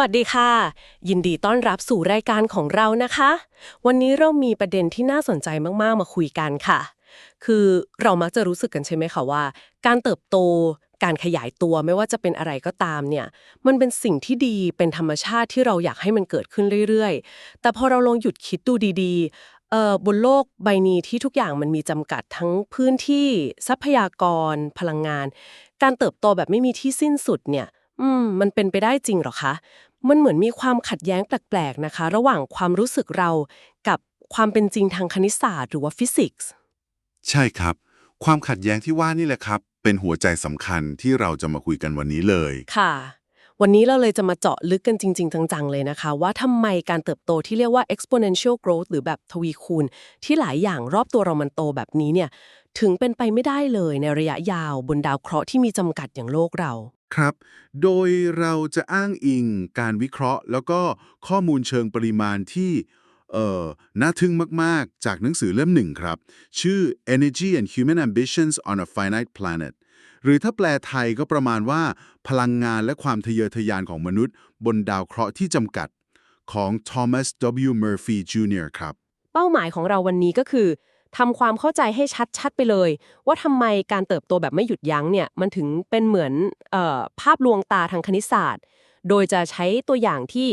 วัสดีค่ะ ยินดีต้อนรับสู่รายการของเรานะคะ วันนี้เรามีประเด็นที่น่าสนใจมากๆ มาคุยกันค่ะ คือเรามักจะรู้สึกกันใช่ไหมคะว่า การเติบโต การขยายตัวไม่ว่าจะเป็นอะไรก็ตามเนี่ย มันเป็นสิ่งที่ดีเป็นธรรมชาติที่เราอยากให้มันเกิดขึ้นเรื่อยๆ แต่พอเราลองหยุดคิดดูดีๆเอ่อบนโลกใบนี้ที่ทุกอย่างมันมีจำกัดทั้งพื้นที่ทรัพยากร พลังงาน การเติบโตแบบไม่มีที่สิ้นสุดเนี่ย อืม มันเป็นไปได้จริงเหรอคะ มันเหมือนมีความขัดแย้งแปลกๆนะคะ ระหว่างความรู้สึกเรากับความเป็นจริงทางคณิตศาสตร์หรือว่าฟิสิกส์ ใช่ครับ ความขัดแย้งที่ว่านี่แหละครับ เป็นหัวใจสำคัญที่เราจะมาคุยกันวันนี้เลย ค่ะ วันนี้เราเลยจะมาเจาะลึกกันจริง ๆ จัง ๆ เลยนะคะ ว่าทำไมการเติบโตที่เรียกว่า exponential growth หรือแบบทวีคูณ ที่หลายอย่างรอบตัวเรามันโตแบบนี้เนี่ย ถึงเป็นไปไม่ได้เลยในระยะยาวบนดาวเคราะห์ที่มีจำกัดอย่างโลกเรา ครับ โดยเราจะอ้างอิงการวิเคราะห์ แล้วก็ข้อมูลเชิงปริมาณที่เอ่อน่าทึ่งมาก ๆ จากหนังสือเล่มหนึ่งครับ ชื่อ Energy and Human Ambitions on a Finite Planet หรือถ้าแปลไทยก็ประมาณว่า พลังงานและความทะเยอทะยานของมนุษย์ บนดาวเคราะห์ที่จำกัดของ Thomas W. Murphy Jr. ครับ เป้าหมายของเราวันนี้ก็คือ ทำความเข้าใจให้ชัดๆไปเลย ว่าทำไมการเติบโตแบบไม่หยุดยั้งเนี่ยมันถึงเป็นเหมือนออภาพลวงตาทางคณิตศาสตร์ โดยจะใช้ตัวอย่างที่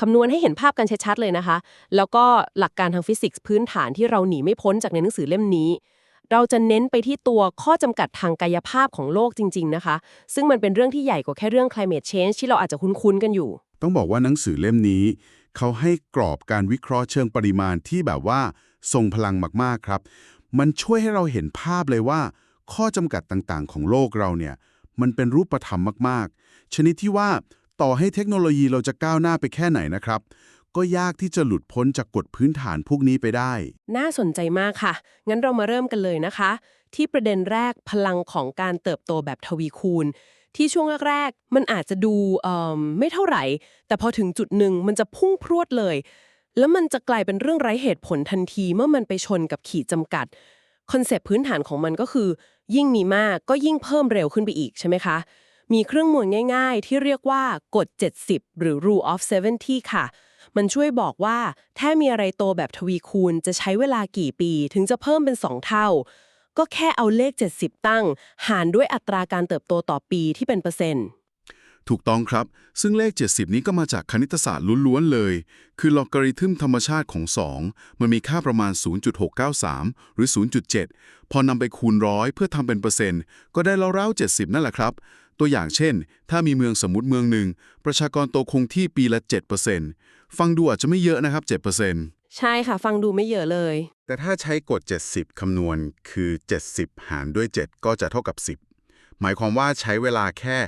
คำนวณให้เห็นภาพกันชัดๆเลยนะคะ แล้วก็หลักการทางฟิสิกส์พื้นฐานที่เราหนีไม่พ้นจากในหนังสือเล่มนี้ เราจะเน้นไปที่ตัวข้อจำกัดทางกายภาพของโลกจริง ๆนะคะ ซึ่งมันเป็นเรื่องที่ใหญ่กว่าแค่เรื่อง climate change ที่เราอาจจะคุ้นๆกันอยู่ ต้องบอกว่าหนังสือเล่มนี้ เขาให้กรอบการวิเคราะห์เชิงปริมาณที่แบบว่า ทรงพลังมากๆครับ มันช่วยให้เราเห็นภาพเลยว่า ข้อจำกัดต่างๆ ของโลกเราเนี่ยมันเป็นรูปธรรมมากๆ ชนิดที่ว่าต่อให้เทคโนโลยีเราจะก้าวหน้าไปแค่ไหนนะครับ ก็ยากที่จะหลุดพ้นจากกฎพื้นฐานพวกนี้ไปได้ น่าสนใจมากค่ะ งั้นเรามาเริ่มกันเลยนะคะ ที่ประเด็นแรกพลังของการเติบโตแบบทวีคูณ ที่ช่วงแรกๆมันอาจจะดูเอิ่มไม่เท่าไหร่ แต่พอถึงจุดหนึ่งมันจะพุ่งพรวดเลย แล้วมันจะกลายเป็นเรื่องไร้เหตุผลทันทีเมื่อมันไปชนกับขีดจำกัด คอนเซปต์พื้นฐานของมันก็คือ ยิ่งมีมากก็ยิ่งเพิ่มเร็วขึ้นไปอีกใช่ไหมคะ มีเครื่องมือง่ายๆ ที่เรียกว่ากฎ 70 หรือ rule of 70 ค่ะ มันช่วยบอกว่า ถ้ามีอะไรโตแบบทวีคูณจะใช้เวลากี่ปี ถึงจะเพิ่มเป็น 2 เท่า ก็แค่เอาเลข 70 ตั้ง หารด้วยอัตราการเติบโตต่อปีที่เป็นเปอร์เซ็นต์ ถูกต้องครับ ซึ่งเลข 70 นี้ก็มาจากคณิตศาสตร์ล้วนๆเลย คือลอการิทึมธรรมชาติของ 2 มันมีค่าประมาณ 0.693 หรือ 0.7 พอนำไปคูณร้อยเพื่อทำเป็นเปอร์เซ็นต์ ก็ได้ราวๆ70 นั่นแหละครับ ตัวอย่างเช่น ถ้ามีเมืองสมมติเมืองหนึ่ง ประชากรโตคงที่ปีละ 7%ฟังดูอาจจะไม่เยอะนะครับ 7%ใช่ค่ะ ฟังดูไม่เยอะเลย แต่ถ้าใช้กฎ 70 คำนวณ คือ 70 หารด้วย 7 ก็จะเท่ากับ 10 หมายความว่าใช้เวลาแค่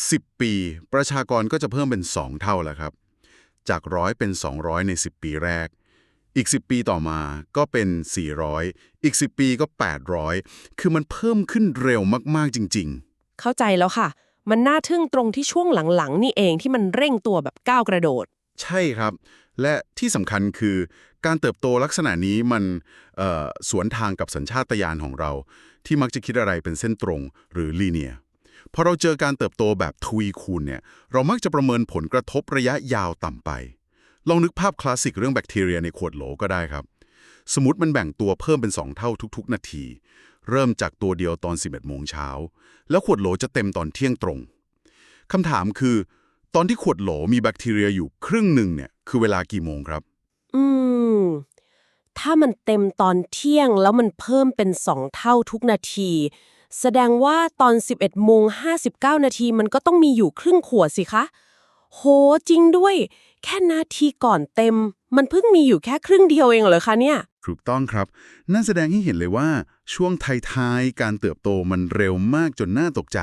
10 ปี ประชากรก็จะเพิ่มเป็น 2 เท่าแล้วครับ จากร้อยเป็น 200 ใน 10 ปีแรก อีก 10 ปีต่อมาก็เป็น 400 อีก 10 ปีก็ 800 คือมันเพิ่มขึ้นเร็วมากๆจริง ๆ เข้าใจแล้วค่ะ มันน่าทึ่งตรงที่ช่วงหลังๆ นี่เองที่มันเร่งตัวแบบก้าวกระโดด ใช่ครับ และที่สำคัญคือการเติบโตลักษณะนี้มันเอ่อสวนทางกับสัญชาตญาณของเรา ที่มักจะคิดอะไรเป็นเส้นตรงหรือลีเนีย พอเราเจอการเติบโตแบบทวีคูณเนี่ย เรามักจะประเมินผลกระทบระยะยาวต่ำไป ลองนึกภาพคลาสสิกเรื่องแบคทีเรียในขวดโหลก็ได้ครับ สมมติมันแบ่งตัวเพิ่มเป็น 2 เท่าทุก ๆ นาที เริ่มจากตัวเดียวตอน 11โมงเช้า แล้วขวดโหลจะเต็มตอนเที่ยงตรงคำถามคือ ตอนที่ขวดโหลมีแบคทีเรียอยู่ครึ่งหนึ่งเนี่ยคือเวลากี่โมงครับ อืม ถ้ามันเต็มตอนเที่ยงแล้วมันเพิ่มเป็น2เท่าทุกนาที แสดงว่าตอน 11โมง59 นาทีมันก็ต้องมีอยู่ครึ่งขวดสิคะ โหจริงด้วย แค่นาทีก่อนเต็ม มันเพิ่งมีอยู่แค่ครึ่งเดียวเองเหรอคะเนี่ย ถูกต้องครับ นั่นแสดงให้เห็นเลยว่าช่วงท้ายๆ การเติบโตมันเร็วมากจนน่าตกใจ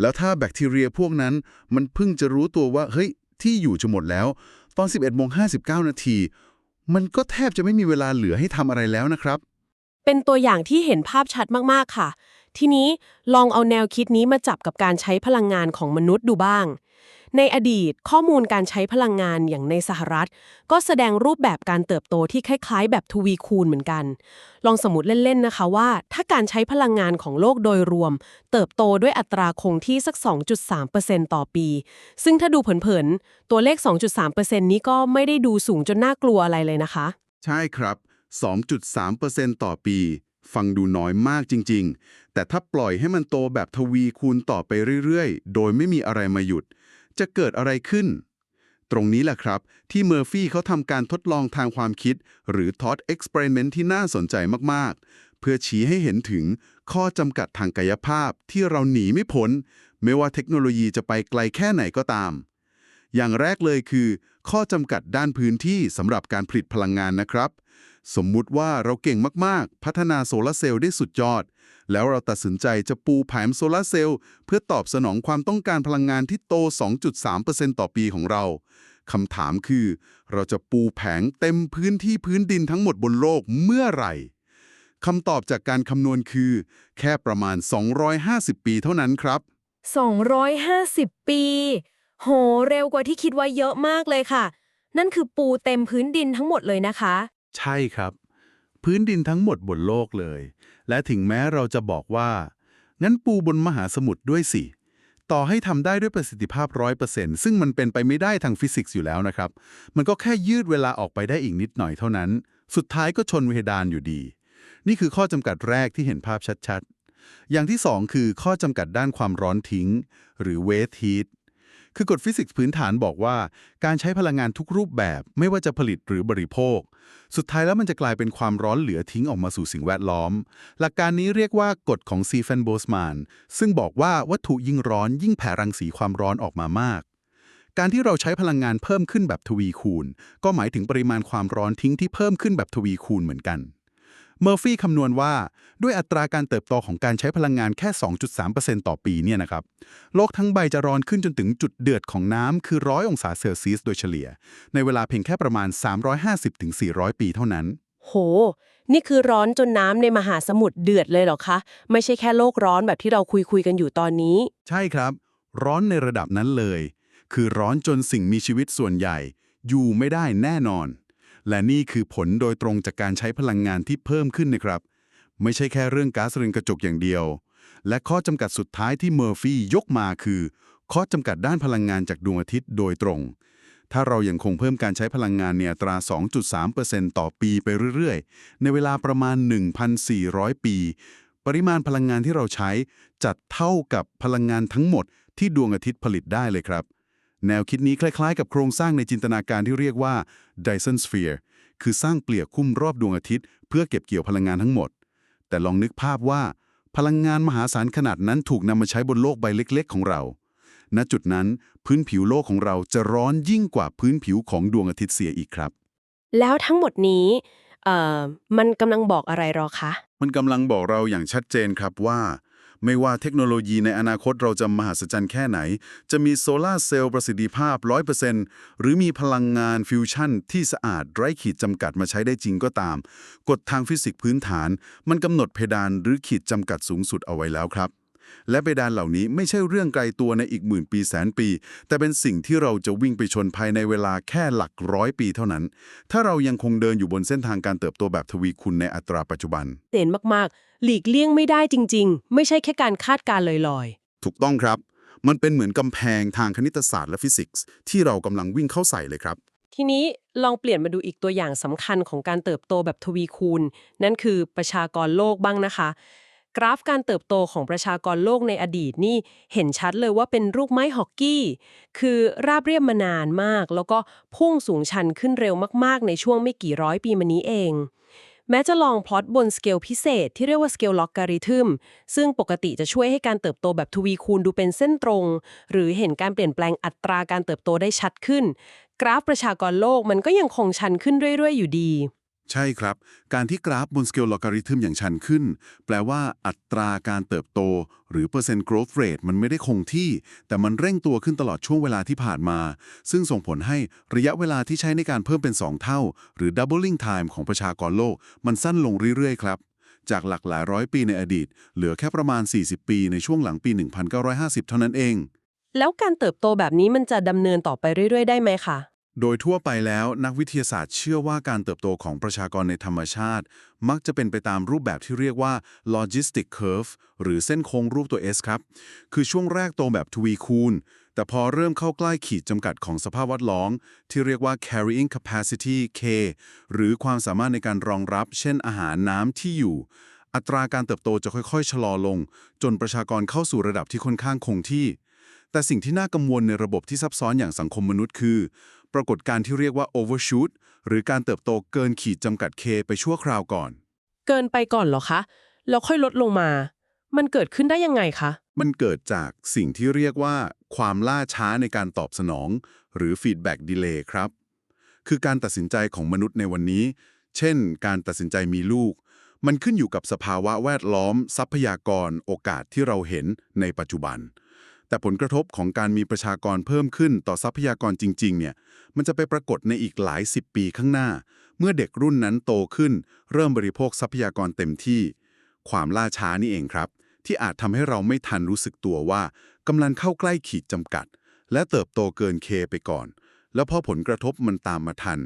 แล้วถ้าแบคทีเรียพวกนั้น มันเพิ่งจะรู้ตัวว่าเฮ้ยที่อยู่จะหมดแล้ว ตอน 11โมง59 นาที มันก็แทบจะไม่มีเวลาเหลือให้ทำอะไรแล้วนะครับ เป็นตัวอย่างที่เห็นภาพชัดมากๆค่ะ ทีนี้ลองเอาแนวคิดนี้มาจับกับการใช้พลังงานของมนุษย์ดูบ้าง ในอดีตข้อมูลการใช้พลังงานอย่างในสหรัฐ ก็แสดงรูปแบบการเติบโตที่คล้ายๆ แบบทวีคูณเหมือนกัน ลองสมมติเล่นๆนะคะว่า ถ้าการใช้พลังงานของโลกโดยรวม เติบโตด้วยอัตราคงที่สัก 2.3%ต่อปี ซึ่งถ้าดูเผินๆตัวเลข 2.3%นี้ก็ไม่ได้ดูสูงจนน่ากลัวอะไรเลยนะคะ ใช่ครับ 2.3%ต่อปี ฟังดูน้อยมากจริง ๆ แต่ถ้าปล่อยให้มันโตแบบทวีคูณต่อไปเรื่อยๆ โดยไม่มีอะไรมาหยุด จะเกิดอะไรขึ้น ตรงนี้แหละครับ ที่เมอร์ฟี่เขาทำการทดลองทางความคิด หรือ Thought Experiment ที่น่าสนใจมากๆ เพื่อชี้ให้เห็นถึงข้อจำกัดทางกายภาพที่เราหนีไม่พ้น ไม่ว่าเทคโนโลยีจะไปไกลแค่ไหนก็ตาม อย่างแรกเลยคือ ข้อจำกัดด้านพื้นที่สำหรับการผลิตพลังงานนะครับ สมมุติว่าเราเก่งมากๆ พัฒนาโซลาร์เซลล์ได้สุดยอด แล้วเราตัดสินใจจะปูแผงโซลาร์เซลล์เพื่อตอบสนองความต้องการพลังงานที่โต 2.3%ต่อปีของเราคำถามคือ เราจะปูแผงเต็มพื้นที่พื้นดินทั้งหมดบนโลกเมื่อไหร่คำตอบจากการคำนวณคือ แค่ประมาณ 250 ปีเท่านั้นครับ 250 ปี โห เร็วกว่าที่คิดไว้เยอะมากเลยค่ะ นั่นคือปูเต็มพื้นดินทั้งหมดเลยนะคะ ใช่ครับ พื้นดินทั้งหมดบนโลกเลย และถึงแม้เราจะบอกว่า งั้นปูบนมหาสมุทรด้วยสิ ต่อให้ทำได้ด้วยประสิทธิภาพ100%ซึ่งมันเป็นไปไม่ได้ทางฟิสิกส์อยู่แล้วนะครับ มันก็แค่ยืดเวลาออกไปได้อีกนิดหน่อยเท่านั้น สุดท้ายก็ชนเพดานอยู่ดี นี่คือข้อจำกัดแรกที่เห็นภาพชัดๆ อย่างที่สองคือข้อจำกัดด้านความร้อนทิ้ง หรือ waste heat คือกฎฟิสิกส์พื้นฐานบอกว่า การใช้พลังงานทุกรูปแบบไม่ว่าจะผลิตหรือบริโภค สุดท้ายแล้วมันจะกลายเป็นความร้อนเหลือทิ้งออกมาสู่สิ่งแวดล้อม หลักการนี้เรียกว่ากฎของซีเฟนโบสมานซึ่งบอกว่าวัตถุยิ่งร้อนยิ่งแผ่รังสีความร้อนออกมามากการที่เราใช้พลังงานเพิ่มขึ้นแบบทวีคูณ ก็หมายถึงปริมาณความร้อนทิ้งที่เพิ่มขึ้นแบบทวีคูณเหมือนกัน เมอร์ฟี่คำนวณว่าด้วยอัตราการเติบโตของการใช้พลังงานแค่ 2.3%ต่อปีเนี่ยนะครับ โลกทั้งใบจะร้อนขึ้นจนถึงจุดเดือดของน้ำคือร้อยองศาเซลเซียสโดยเฉลี่ย ในเวลาเพียงแค่ประมาณ 350-400 ปีเท่านั้น โห นี่คือร้อนจนน้ำในมหาสมุทรเดือดเลยเหรอคะ ไม่ใช่แค่โลกร้อนแบบที่เราคุยคุยๆกันอยู่ตอนนี้ ใช่ครับ ร้อนในระดับนั้นเลย คือร้อนจนสิ่งมีชีวิตส่วนใหญ่ อยู่ไม่ได้แน่นอน และนี่คือผลโดยตรงจากการใช้พลังงานที่เพิ่มขึ้นนะครับ ไม่ใช่แค่เรื่องก๊าซเรือนกระจกอย่างเดียว และข้อจำกัดสุดท้ายที่เมอร์ฟี่ยกมาคือ ข้อจำกัดด้านพลังงานจากดวงอาทิตย์โดยตรง ถ้าเรายัางคงเพิ่มการใช้พลังงานในอัตรา 2.3%ต่อปีไปเรื่อยๆ ในเวลาประมาณ 1,400 ปี ปริมาณพลังงานที่เราใช้จัดเท่ากับพลังงานทั้งหมดที่ดวงอาทิตย์ผลิตได้เลยครับ แนวคิดนี้คล้ายๆ กับโครงสร้างในจินตนาการที่เรียกว่า Dyson Sphere คือสร้างเปลี่ยคุ้มรอบดวงอาทิตย์ เพื่อเก็บเกี่ยวพลังงานทั้งหมด แต่ลองนึกภาพว่า พลังงานมหาศาลขนาดนั้นถูกนำมาใช้บนโลกใบเล็ก ๆ ของเรา ณ จุดนั้นพื้นผิวโลกของเราจะร้อนยิ่งกว่าพื้นผิวของดวงอาทิตย์เสียอีกครับ แล้วทั้งหมดนี้เอ่อมันกำลังบอกอะไรหรอคะ มันกำลังบอกเราอย่างชัดเจนครับว่า ไม่ว่าเทคโนโลยีในอนาคตเราจะมหัศจรรย์แค่ไหน จะมีโซลาร์เซลล์ประสิทธิภาพ 100%หรือมีพลังงานฟิวชั่นที่สะอาดไร้ขีดจำกัดมาใช้ได้จริงก็ตาม กฎทางฟิสิกส์พื้นฐาน มันกำหนดเพดานหรือขีดจำกัดสูงสุดเอาไว้แล้วครับ และเพดานเหล่านี้ไม่ใช่เรื่องไกลตัวในอีกหมื่นปีแสนปี แต่เป็นสิ่งที่เราจะวิ่งไปชนภายในเวลาแค่หลักร้อยปีเท่านั้น ถ้าเรายังคงเดินอยู่บนเส้นทางการเติบโตแบบทวีคูณในอัตราปัจจุบันเด่นมากๆ หลีกเลี่ยงไม่ได้จริง ๆ ไม่ใช่แค่การคาดการณ์ลอยถูกต้องครับ มันเป็นเหมือนกำแพงทางคณิตศาสตร์และฟิสิกส์ที่เรากำลังวิ่งเข้าใส่เลยครับๆทีนี้ลองเปลี่ยนมาดูอีกตัวอย่างสำคัญของการเติบโตแบบทวีคูณ นั่นคือประชากรโลกบ้างนะคะ กราฟการเติบโตของประชากรโลกในอดีตนี่เห็นชัดเลยว่าเป็นรูปไม้ฮอกกี้ คือราบเรียบมานานมาก แล้วก็พุ่งสูงชันขึ้นเร็วมากๆ ในช่วงไม่กี่ร้อยปีมานี้เอง แม้จะลองพลอตบนสเกลพิเศษที่เรียกว่าสเกลล็อกการิทึมซึ่งปกติจะช่วยให้การเติบโตแบบทวีคูณดูเป็นเส้นตรง หรือเห็นการเปลี่ยนแปลงอัตราการเติบโตได้ชัดขึ้น กราฟประชากรโลกมันก็ยังคงชันขึ้นเรื่อยๆ อยู่ดี ใช่ครับ การที่กราฟบนสเกลลอการิทึมอย่างชันขึ้น แปลว่าอัตราการเติบโต หรือเปอร์เซ็นต์ growth rate มันไม่ได้คงที่ แต่มันเร่งตัวขึ้นตลอดช่วงเวลาที่ผ่านมา ซึ่งส่งผลให้ระยะเวลาที่ใช้ในการเพิ่มเป็น 2 เท่า หรือ doubling time ของประชากรโลก มันสั้นลงเรื่อยๆ ครับ จากหลักหลายร้อยปีในอดีต เหลือแค่ประมาณ 40 ปีในช่วงหลังปี 1950 เท่านั้นเอง แล้วการเติบโตแบบนี้มันจะดำเนินต่อไปเรื่อย ๆ ได้ไหมคะ โดยทั่วไปแล้วนักวิทยาศาสตร์เชื่อว่าการเติบโตของประชากรในธรรมชาติ มักจะเป็นไปตามรูปแบบที่เรียกว่า logistic curve หรือเส้นโค้งรูปตัว S ครับ คือช่วงแรกโตแบบทวีคูณ แต่พอเริ่มเข้าใกล้ขีดจำกัดของสภาพแวดล้อมที่เรียกว่า carrying capacity K หรือความสามารถในการรองรับ เช่นอาหารน้ำที่อยู่ อัตราการเติบโตจะค่อยๆ ชะลอลง จนประชากรเข้าสู่ระดับที่ค่อนข้างคงที่ แต่สิ่งที่น่ากังวลในระบบที่ซับซ้อนอย่างสังคมมนุษย์คือ ปรากฏการณ์ที่เรียกว่า overshoot หรือการเติบโตเกินขีดจำกัด K ไปชั่วคราวก่อน เกินไปก่อนเหรอคะ แล้วค่อยลดลงมา มันเกิดขึ้นได้ยังไงคะ มันเกิดจากสิ่งที่เรียกว่า ความล่าช้าในการตอบสนอง หรือ feedback delay ครับ คือการตัดสินใจของมนุษย์ในวันนี้ เช่น การตัดสินใจมีลูก มันขึ้นอยู่กับสภาวะแวดล้อม ทรัพยากร โอกาสที่เราเห็นในปัจจุบัน แต่ผลกระทบของการมีประชากรเพิ่มขึ้นต่อทรัพยากรจริง ๆ เนี่ย มันจะไปปรากฏในอีกหลายสิบปีข้างหน้า เมื่อเด็กรุ่นนั้นโตขึ้น เริ่มบริโภคทรัพยากรเต็มที่ ความล่าช้านี่เองครับ ที่อาจทำให้เราไม่ทันรู้สึกตัวว่ากำลังเข้าใกล้ขีดจำกัด และเติบโตเกินเคไปก่อน แล้วพอผลกระทบมันตามมาทัน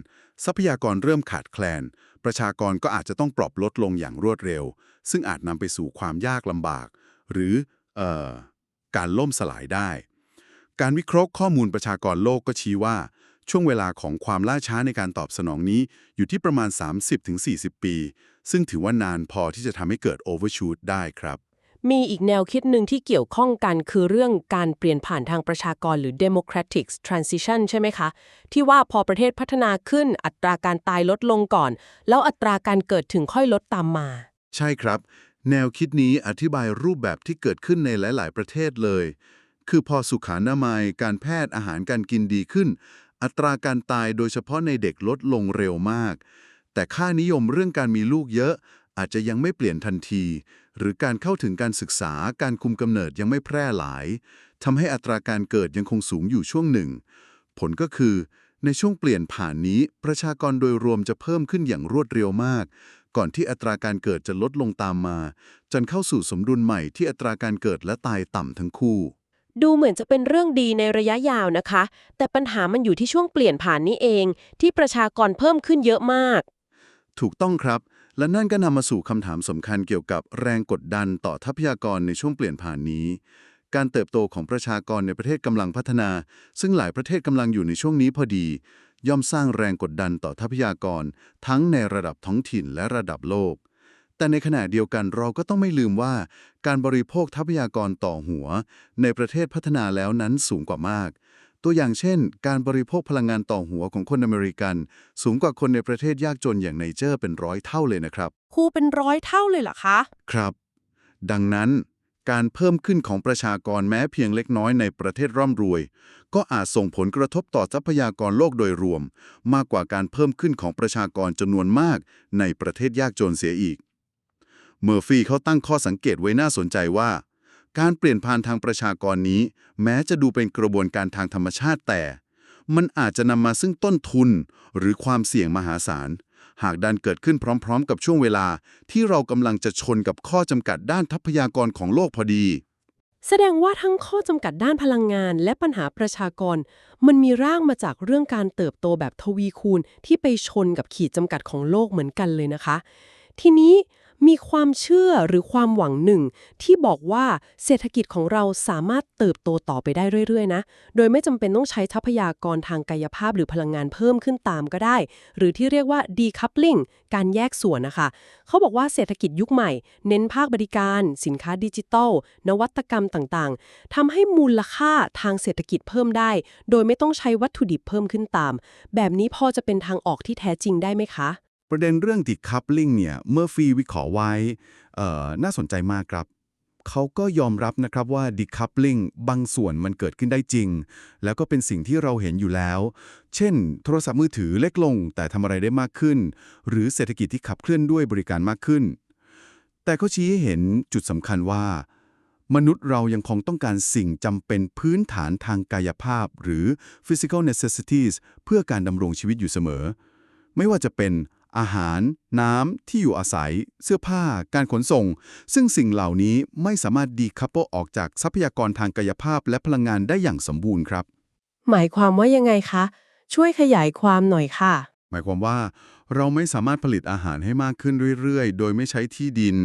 ทรัพยากรเริ่มขาดแคลน ประชากรก็อาจจะต้องปรับลดลงอย่างรวดเร็ว ซึ่งอาจนำไปสู่ความยากลำบาก หรือ เอ่อ การล่มสลายได้ การวิเคราะห์ข้อมูลประชากรโลกก็ชี้ว่า ช่วงเวลาของความล่าช้าในการตอบสนองนี้อยู่ที่ประมาณ 30-40 ปี ซึ่งถือว่านานพอที่จะทำให้เกิด overshoot ได้ครับมีอีกแนวคิดหนึ่งที่เกี่ยวข้องกันคือเรื่องการเปลี่ยนผ่านทางประชากรหรือ democratic transition ใช่ไหมคะ ที่ว่าพอประเทศพัฒนาขึ้นอัตราการตายลดลงก่อน แล้วอัตราการเกิดถึงค่อยลดตามมา ใช่ครับ แนวคิดนี้อธิบายรูปแบบที่เกิดขึ้นในหลาย ๆ ประเทศเลย คือพอสุขานามัย การแพทย์อาหารการกินดีขึ้น อัตราการตายโดยเฉพาะในเด็กลดลงเร็วมาก แต่ค่านิยมเรื่องการมีลูกเยอะอาจจะยังไม่เปลี่ยนทันที หรือการเข้าถึงการศึกษาการคุมกำเนิดยังไม่แพร่หลายทำให้อัตราการเกิดยังคงสูงอยู่ช่วงหนึ่ง ผลก็คือ ในช่วงเปลี่ยนผ่านนี้ ประชากรโดยรวมจะเพิ่มขึ้นอย่างรวดเร็วมาก ก่อนที่อัตราการเกิดจะลดลงตามมา จนเข้าสู่สมดุลใหม่ที่อัตราการเกิดและตายต่ำทั้งคู่ ดูเหมือนจะเป็นเรื่องดีในระยะยาวนะคะ แต่ปัญหามันอยู่ที่ช่วงเปลี่ยนผ่านนี้เอง ที่ประชากรเพิ่มขึ้นเยอะมาก ถูกต้องครับ และนั่นก็นำมาสู่คำถามสำคัญเกี่ยวกับแรงกดดันต่อทรัพยากรในช่วงเปลี่ยนผ่านนี้ การเติบโตของประชากรในประเทศกำลังพัฒนา ซึ่งหลายประเทศกำลังอยู่ในช่วงนี้พอดี ย่อมสร้างแรงกดดันต่อทรัพยากร ทั้งในระดับท้องถิ่นและระดับโลก แต่ในขณะเดียวกันเราก็ต้องไม่ลืมว่า การบริโภคทรัพยากรต่อหัว ในประเทศพัฒนาแล้วนั้นสูงกว่ามาก ตัวอย่างเช่น การบริโภคพลังงานต่อหัวของคนอเมริกัน สูงกว่าคนในประเทศยากจนอย่างไนเจอร์เป็นร้อยเท่าเลยนะครับครูเป็นร้อยเท่าเลยเหรอคะ ครับ ดังนั้นการเพิ่มขึ้นของประชากรแม้เพียงเล็กน้อยในประเทศร่ำรวย ก็อาจส่งผลกระทบต่อทรัพยากรโลกโดยรวม มากกว่าการเพิ่มขึ้นของประชากรจำนวนมากในประเทศยากจนเสียอีก เมอร์ฟี่เขาตั้งข้อสังเกตไว้น่าสนใจว่า การเปลี่ยนผ่านทางประชากรนี้ แม้จะดูเป็นกระบวนการทางธรรมชาติแต่ มันอาจจะนำมาซึ่งต้นทุน หรือความเสี่ยงมหาศาล หากดันเกิดขึ้นพร้อม ๆ กับช่วงเวลา ที่เรากำลังจะชนกับข้อจำกัดด้านทรัพยากรของโลกพอดี แสดงว่าทั้งข้อจำกัดด้านพลังงาน และปัญหาประชากร มันมีร่างมาจากเรื่องการเติบโตแบบทวีคูณที่ไปชนกับขีดจำกัดของโลกเหมือนกันเลยนะคะ ทีนี้ มีความเชื่อหรือความหวังหนึ่ง ที่บอกว่าเศรษฐกิจของเราสามารถเติบโตต่อไปได้เรื่อยๆนะ โดยไม่จำเป็นต้องใช้ทรัพยากรทางกายภาพหรือพลังงานเพิ่มขึ้นตามก็ได้ หรือที่เรียกว่า decoupling การแยกส่วนนะคะ เขาบอกว่าเศรษฐกิจยุคใหม่ เน้นภาคบริการ สินค้าดิจิทัล นวัตกรรมต่างๆทำให้มูลค่าทางเศรษฐกิจเพิ่มได้ โดยไม่ต้องใช้วัตถุดิบเพิ่มขึ้นตาม แบบนี้พอจะเป็นทางออกที่แท้จริงได้ไหมคะ ประเด็นเรื่อง decoupling เนี่ยเมื่อฟรีวิเคราะห์ไว้น่าสนใจมากครับเขาก็ยอมรับนะครับว่า decoupling บางส่วนมันเกิดขึ้นได้จริง แล้วก็เป็นสิ่งที่เราเห็นอยู่แล้ว เช่น โทรศัพท์มือถือเล็กลง แต่ทำอะไรได้มากขึ้น หรือเศรษฐกิจที่ขับเคลื่อนด้วยบริการมากขึ้น แต่เขาชี้ให้เห็นจุดสำคัญว่า มนุษย์เรายังคงต้องการสิ่งจำเป็นพื้นฐานทางกายภาพ หรือ physical necessities เพื่อการดำรงชีวิตอยู่เสมอ ไม่ว่าจะเป็น อาหาร น้ำ ที่อยู่อาศัย เสื้อผ้า การขนส่ง ซึ่งสิ่งเหล่านี้ไม่สามารถดีคัพเปิลออกจากทรัพยากรทางกายภาพและพลังงานได้อย่างสมบูรณ์ครับ หมายความว่ายังไงคะ ช่วยขยายความหน่อยค่ะ หมายความว่า เราไม่สามารถผลิตอาหารให้มากขึ้นเรื่อยๆ โดยไม่ใช้ที่ดิน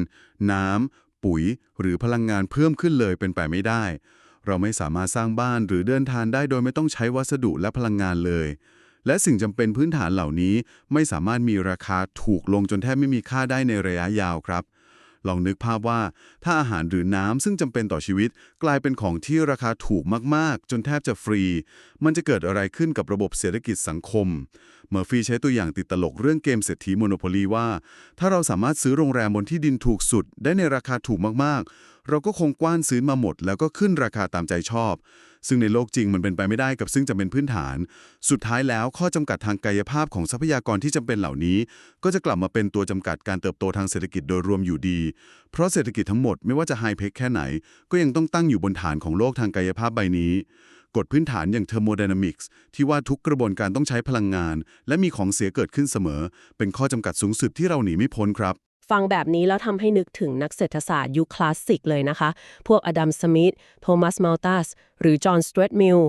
น้ำ ปุ๋ย หรือพลังงานเพิ่มขึ้นเลยเป็นไปไม่ได้ เราไม่สามารถสร้างบ้านหรือเดินทางได้โดยไม่ต้องใช้วัสดุและพลังงานเลย และสิ่งจำเป็นพื้นฐานเหล่านี้ไม่สามารถมีราคาถูกลงจนแทบไม่มีค่าได้ในระยะยาวครับ ลองนึกภาพว่าถ้าอาหารหรือน้ำซึ่งจำเป็นต่อชีวิต กลายเป็นของที่ราคาถูกมากๆ จนแทบจะฟรี มันจะเกิดอะไรขึ้นกับระบบเศรษฐกิจสังคม เมอร์ฟี่ใช้ตัวอย่างติดตลกเรื่องเกมเศรษฐีโมโนโพลีว่า ถ้าเราสามารถซื้อโรงแรมบนที่ดินถูกสุด ได้ในราคาถูกมากๆ เราก็คงกว้านซื้อมาหมด แล้วก็ขึ้นราคาตามใจชอบ ซึ่งในโลกจริงมันเป็นไปไม่ได้กับซึ่งจำเป็นพื้นฐาน สุดท้ายแล้วข้อจำกัดทางกายภาพของทรัพยากรที่จำเป็นเหล่านี้ ก็จะกลับมาเป็นตัวจำกัดการเติบโตทางเศรษฐกิจโดยรวมอยู่ดี เพราะเศรษฐกิจทั้งหมดไม่ว่าจะไฮเทคแค่ไหน ก็ยังต้องตั้งอยู่บนฐานของโลกทางกายภาพใบนี้กฎพื้นฐานอย่าง thermodynamics ที่ว่าทุกกระบวนการต้องใช้พลังงาน และมีของเสียเกิดขึ้นเสมอ เป็นข้อจำกัดสูงสุดที่เราหนีไม่พ้นครับ ฟังแบบนี้แล้วทำให้นึกถึงนักเศรษฐศาสตร์ยุคคลาสสิกเลยนะคะ พวกอดัมสมิธโทมัสมัลตัสหรือจอห์นสตร t ตมิล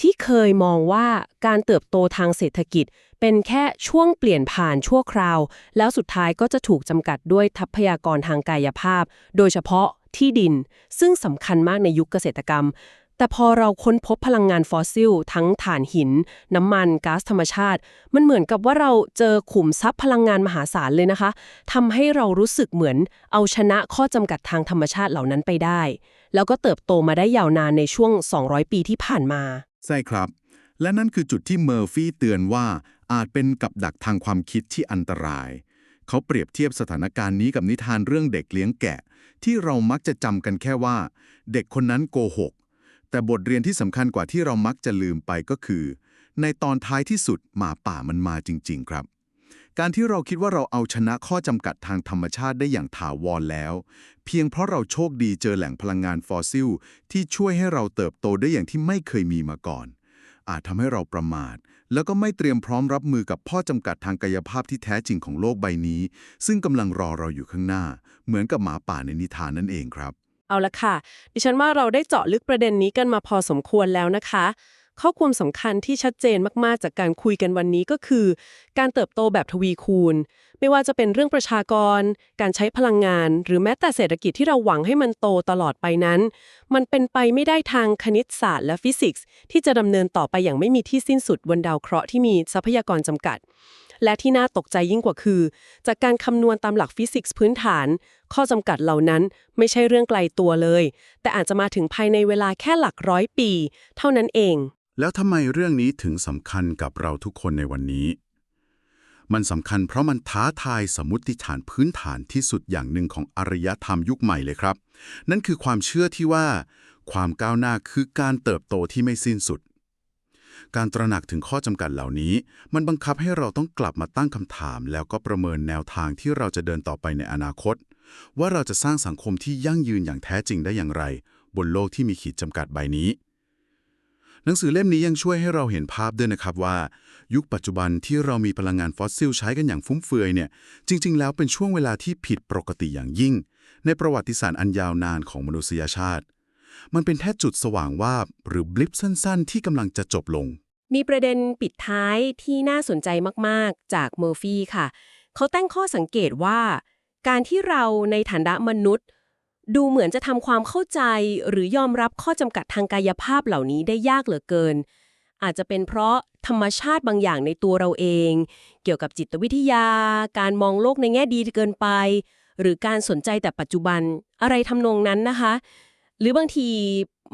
ที่เคยมองว่าการเติบโตทางเศรษฐกิจ เป็นแค่ช่วงเปลี่ยนผ่านชั่วคราว แล้วสุดท้ายก็จะถูกจำกัดด้วยทรัพยากรทางกายภาพ โดยเฉพาะที่ดิน ซึ่งสำคัญมากในยุคเกษตรกรรม แต่พอเราค้นพบพลังงานฟอสซิล ทั้งถ่านหิน น้ำมันก๊าซธรรมชาติ มันเหมือนกับว่าเราเจอขุมทรัพย์พลังงานมหาศาลเลยนะคะทำให้เรารู้สึกเหมือนเอาชนะข้อจำกัดทางธรรมชาติเหล่านั้นไปได้ แล้วก็เติบโตมาได้ยาวนานในช่วง 200 ปีที่ผ่านมา ใช่ครับ และนั่นคือจุดที่เมอร์ฟี่เตือนว่าอาจเป็นกับดักทางความคิดที่อันตราย เขาเปรียบเทียบสถานการณ์นี้กับนิทานเรื่องเด็กเลี้ยงแกะ ที่เรามักจะจำกันแค่ว่า เด็กคนนั้นโกหก แต่บทเรียนที่สำคัญกว่าที่เรามักจะลืมไปก็คือ ในตอนท้ายที่สุดหมาป่ามันมาจริง ๆ ครับ การที่เราคิดว่าเราเอาชนะข้อจำกัดทางธรรมชาติได้อย่างถาวรแล้ว เพียงเพราะเราโชคดีเจอแหล่งพลังงานฟอสซิล ที่ช่วยให้เราเติบโตได้อย่างที่ไม่เคยมีมาก่อน อาจทำให้เราประมาท แล้วก็ไม่เตรียมพร้อมรับมือกับข้อจำกัดทางกายภาพที่แท้จริงของโลกใบนี้ ซึ่งกำลังรอเราอยู่ข้างหน้า เหมือนกับหมาป่าในนิทานนั่นเองครับ เอาละค่ะ ดิฉันว่าเราได้เจาะลึกประเด็นนี้กันมาพอสมควรแล้วนะคะ ข้อความสำคัญที่ชัดเจนมากๆ จากการคุยกันวันนี้ก็คือ การเติบโตแบบทวีคูณ ไม่ว่าจะเป็นเรื่องประชากร การใช้พลังงาน หรือแม้แต่เศรษฐกิจที่เราหวังให้มันโตตลอดไปนั้น มันเป็นไปไม่ได้ทางคณิตศาสตร์และฟิสิกส์ ที่จะดำเนินต่อไปอย่างไม่มีที่สิ้นสุดบนดาวเคราะห์ที่มีทรัพยากรจำกัด และที่น่าตกใจยิ่งกว่าคือ จากการคำนวณตามหลักฟิสิกส์พื้นฐาน ข้อจำกัดเหล่านั้นไม่ใช่เรื่องไกลตัวเลย แต่อาจจะมาถึงภายในเวลาแค่หลักร้อยปี เท่านั้นเอง แล้วทำไมเรื่องนี้ถึงสำคัญกับเราทุกคนในวันนี้ มันสำคัญเพราะมันท้าทายสมมติฐานพื้นฐานที่สุดอย่างหนึ่งของอารยธรรมยุคใหม่เลยครับ นั่นคือความเชื่อที่ว่า ความก้าวหน้าคือการเติบโตที่ไม่สิ้นสุด การตระหนักถึงข้อจำกัดเหล่านี้ มันบังคับให้เราต้องกลับมาตั้งคำถาม แล้วก็ประเมินแนวทางที่เราจะเดินต่อไปในอนาคต ว่าเราจะสร้างสังคมที่ยั่งยืนอย่างแท้จริงได้อย่างไร บนโลกที่มีขีดจำกัดใบนี้ หนังสือเล่มนี้ยังช่วยให้เราเห็นภาพด้วยนะครับว่า ยุคปัจจุบันที่เรามีพลังงานฟอสซิลใช้กันอย่างฟุ่มเฟือยเนี่ยจริง ๆ แล้วเป็นช่วงเวลาที่ผิดปกติอย่างยิ่ง ในประวัติศาสตร์อันยาวนานของมนุษยชาติ มันเป็นแค่จุดสว่างว่าบหรือ บลิปสั้นๆ ที่กำลังจะจบลง มีประเด็นปิดท้ายที่น่าสนใจมากๆ จากเมอร์ฟี่ค่ะ เขาตั้งข้อสังเกตว่า การที่เราในฐานะมนุษย์ ดูเหมือนจะทำความเข้าใจ หรือยอมรับข้อจำกัดทางกายภาพเหล่านี้ได้ยากเหลือเกิน อาจจะเป็นเพราะธรรมชาติบางอย่างในตัวเราเอง เกี่ยวกับจิตวิทยา การมองโลกในแง่ดีเกินไป หรือการสนใจแต่ปัจจุบันอะไรทำนองนั้นนะคะ หรือบางที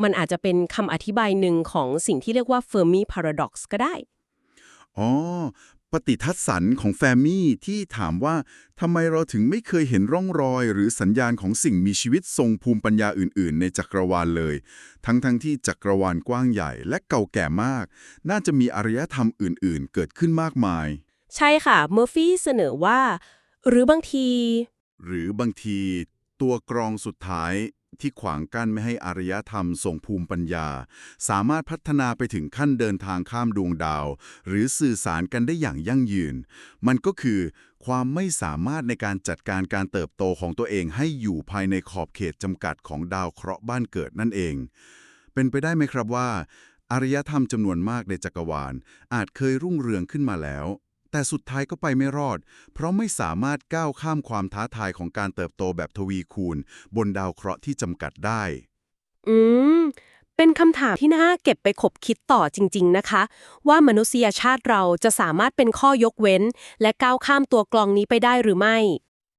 มันอาจจะเป็นคำอธิบายหนึ่งของสิ่งที่เรียกว่า Fermi Paradox ก็ได้ อ๋อ ปฏิทัศสันของแฟมมี่ที่ถามว่าทำไมเราถึงไม่เคยเห็นร่องรอย หรือสัญญาณของสิ่งมีชีวิตทรงภูมิปัญญาอื่น ๆ ในจักรวาลเลย ทั้งๆทที่จักรวาลกว้างใหญ่และเก่าแก่มาก น่าจะมีอารยธรรมอื่น ๆ เกิดขึ้นมากมาย ใช่ค่ะเมอร์ฟี่เสนอว่า หรือบางที หรือบางทีตัวกรองสุดท้าย ที่ขวางกั้นไม่ให้อารยธรรมทรงภูมิปัญญา สามารถพัฒนาไปถึงขั้นเดินทางข้ามดวงดาว หรือสื่อสารกันได้อย่างยั่งยืน มันก็คือความไม่สามารถในการจัดการการเติบโตของตัวเองให้อยู่ภายในขอบเขตจำกัดของดาวเคราะห์บ้านเกิดนั่นเอง เป็นไปได้ไหมครับว่าอารยธรรมจำนวนมากในจักรวาลอาจเคยรุ่งเรืองขึ้นมาแล้ว แต่สุดท้ายก็ไปไม่รอด เพราะไม่สามารถก้าวข้ามความท้าทายของการเติบโตแบบทวีคูณ บนดาวเคราะห์ที่จำกัดได้ อืม เป็นคำถามที่น่าเก็บไปขบคิดต่อจริง ๆ นะคะ ว่ามนุษยชาติเราจะสามารถเป็นข้อยกเว้น และก้าวข้ามตัวกลองนี้ไปได้หรือไม่